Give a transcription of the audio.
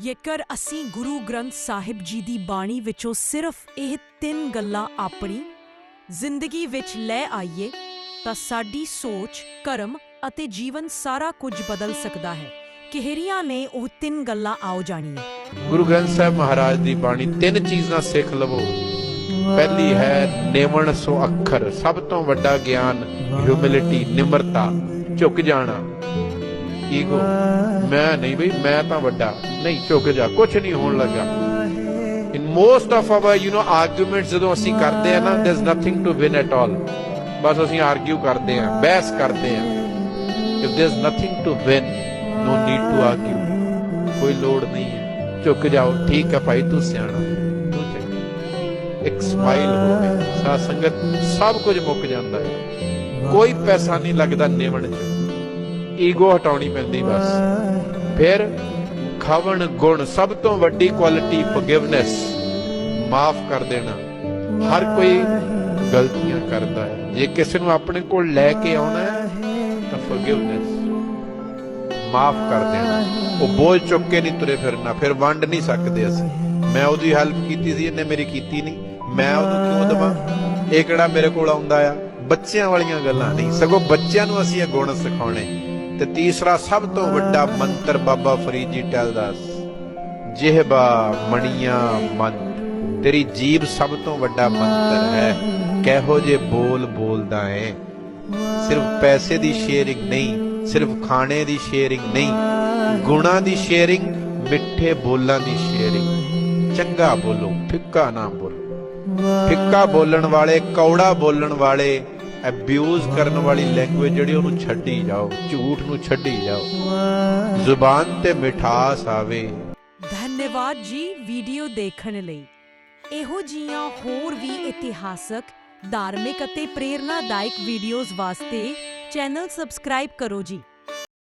ਜੇਕਰ ਅਸੀਂ ਗੁਰੂ ਗ੍ਰੰਥ ਸਾਹਿਬ ਜੀ ਦੀ ਬਾਣੀ ਵਿੱਚੋਂ ਸਿਰਫ ਇਹ ਤਿੰਨ ਗੱਲਾਂ ਆਪਣੀ ਜ਼ਿੰਦਗੀ ਵਿੱਚ ਲੈ ਆਈਏ, ਤਾਂ ਸਾਡੀ ਸੋਚ, ਕਰਮ ਅਤੇ ਜੀਵਨ ਸਾਰਾ ਕੁਝ ਬਦਲ ਸਕਦਾ ਹੈ। ਕਿਹੜੀਆਂ ਨੇ ਉਹ ਤਿੰਨ ਗੱਲਾਂ ਆਓ ਜਾਣੀਏ? ਗੁਰੂ ਗ੍ਰੰਥ ਸਾਹਿਬ ਮਹਾਰਾਜ ਦੀ ਬਾਣੀ ਤਿੰਨ ਚੀਜ਼ਾਂ ਸਿੱਖ ਲਵੋ। ਪਹਿਲੀ ਹੈ ਨੇਵਣ ਸੋ ਅੱਖਰ, ਸਭ ਤੋਂ ਵੱਡਾ ਗਿਆਨ ਹਿਊਮਿਲਿਟੀ ਨਿਮਰਤਾ, ਝੁਕ ਜਾਣਾ। ਈਗੋ। ਮੈਂ ਨਹੀਂ ਬਈ, ਮੈਂ ਤਾਂ ਵੱਡਾ। ਨਹੀਂ, ਝੁਕ ਜਾ। ਕੁਝ ਨਹੀਂ ਹੋਣ ਲੱਗਾ। In most of our you know arguments ਜਦੋਂ ਅਸੀਂ ਕਰਦੇ ਆ ਨਾ there is nothing to win at all ਬਸ ਅਸੀਂ ਆਰਗੂ ਕਰਦੇ ਆ, ਬਹਿਸ ਕਰਦੇ ਆ। If there is nothing to win no need to argue ਕੋਈ ਲੋੜ ਨਹੀਂ ਹੈ। ਝੁਕ ਜਾਓ। ਠੀਕ ਹੈ ਭਾਈ, ਤੂੰ ਸਿਆਣਾ। ਤੂੰ ਚੰਗਾ। ਇੱਕ ਸਮਾਈਲ ਹੋਵੇ। ਸਾਧ ਸੰਗਤ, ਸਭ ਕੁਝ ਮੁੱਕ ਜਾਂਦਾ ਹੈ। ਕੋਈ ਪੈਸਾ ਨਹੀਂ ਲੱਗਦਾ ਨਿਵਣ ਚ। ਈਗੋ ਹਟਾਉਣੀ ਪੈਂਦੀ ਬਸ। ਫਿਰ ਖਵਣ ਗੁਣ ਸਭ ਤੋਂ ਵੱਡੀ ਕੁਆਲਿਟੀ ਫੋਰਗਿਵਨੈਸ ਮਾਫ ਕਰ ਦੇਣਾ। ਹਰ ਕੋਈ ਗਲਤੀਆਂ ਕਰਦਾ ਹੈ। ਜੇ ਕਿਸੇ ਨੂੰ ਆਪਣੇ ਕੋਲ ਲੈ ਕੇ ਆਉਣਾ ਹੈ, ਤਾਂ ਫੋਰਗਿਵਨੈਸ ਮਾਫ ਕਰ ਦੇਣਾ। ਉਹ ਬੋਝ ਚੁੱਕ ਕੇ ਨਹੀਂ ਤੁਰੇ ਫਿਰਨਾ। ਫਿਰ ਵੰਡ ਨਹੀਂ ਸਕਦੇ ਅਸੀਂ। ਮੈਂ ਉਹਦੀ ਹੈਲਪ ਕੀਤੀ ਸੀ, ਇਹਨੇ ਮੇਰੀ ਕੀਤੀ ਨਹੀਂ। ਮੈਂ ਉਹਨੂੰ ਕਿਉਂ ਦਵਾਂ? ਇਹ ਕਿਹੜਾ ਮੇਰੇ ਕੋਲ ਆਉਂਦਾ ਆ? ਬੱਚਿਆਂ ਵਾਲੀਆਂ ਗੱਲਾਂ ਨਹੀਂ। ਸਗੋਂ ਬੱਚਿਆਂ ਨੂੰ ਅਸੀਂ ਇਹ ਗੁਣ ਸਿਖਾਉਣੇ। ਤੇ ਤੀਸਰਾ ਸਭ ਤੋਂ ਵੱਡਾ ਮੰਤਰ ਬਾਬਾ ਫਰੀਦ ਜੀ ਟੈਲਦਾ ਜਿਹਬਾ ਮਣੀਆਂ ਮਨ ਤੇਰੀ ਜੀਬ ਸਭ ਤੋਂ ਵੱਡਾ ਮੰਤਰ ਹੈ। ਕਹੋ ਜੇ ਬੋਲ ਬੋਲਦਾ ਹੈ ਸਿਰਫ ਪੈਸੇ ਦੀ ਸ਼ੇਅਰਿੰਗ ਨਹੀਂ, ਸਿਰਫ ਖਾਣੇ ਦੀ ਸ਼ੇਅਰਿੰਗ ਨਹੀਂ, ਗੁਣਾ ਦੀ ਸ਼ੇਅਰਿੰਗ, ਮਿੱਠੇ ਬੋਲਾਂ ਦੀ ਸ਼ੇਅਰਿੰਗ। ਚੰਗਾ ਬੋਲੋ, ਫਿੱਕਾ ਨਾ ਬੋਲੋ। ਫਿੱਕਾ ਬੋਲਣ ਵਾਲੇ, ਕੌੜਾ ਬੋਲਣ ਵਾਲੇ ਅਬਿਊਜ਼ ਕਰਨ ਵਾਲੀ ਲੈਂਗੁਏਜ ਜਿਹੜੀ ਉਹਨੂੰ ਛੱਡੀ ਜਾਓ, ਝੂਠ ਨੂੰ ਛੱਡੀ ਜਾਓ। ਜ਼ੁਬਾਨ ਤੇ ਮਿਠਾਸ ਆਵੇ। ਧੰਨਵਾਦ ਜੀ ਵੀਡੀਓ ਦੇਖਣ ਲਈ। ਇਹੋ ਜੀਆਂ ਹੋਰ ਵੀ ਇਤਿਹਾਸਕ, ਧਾਰਮਿਕ ਅਤੇ ਪ੍ਰੇਰਨਾਦਾਇਕ ਵੀਡੀਓਜ਼ ਵਾਸਤੇ ਚੈਨਲ ਸਬਸਕ੍ਰਾਈਬ ਕਰੋ ਜੀ।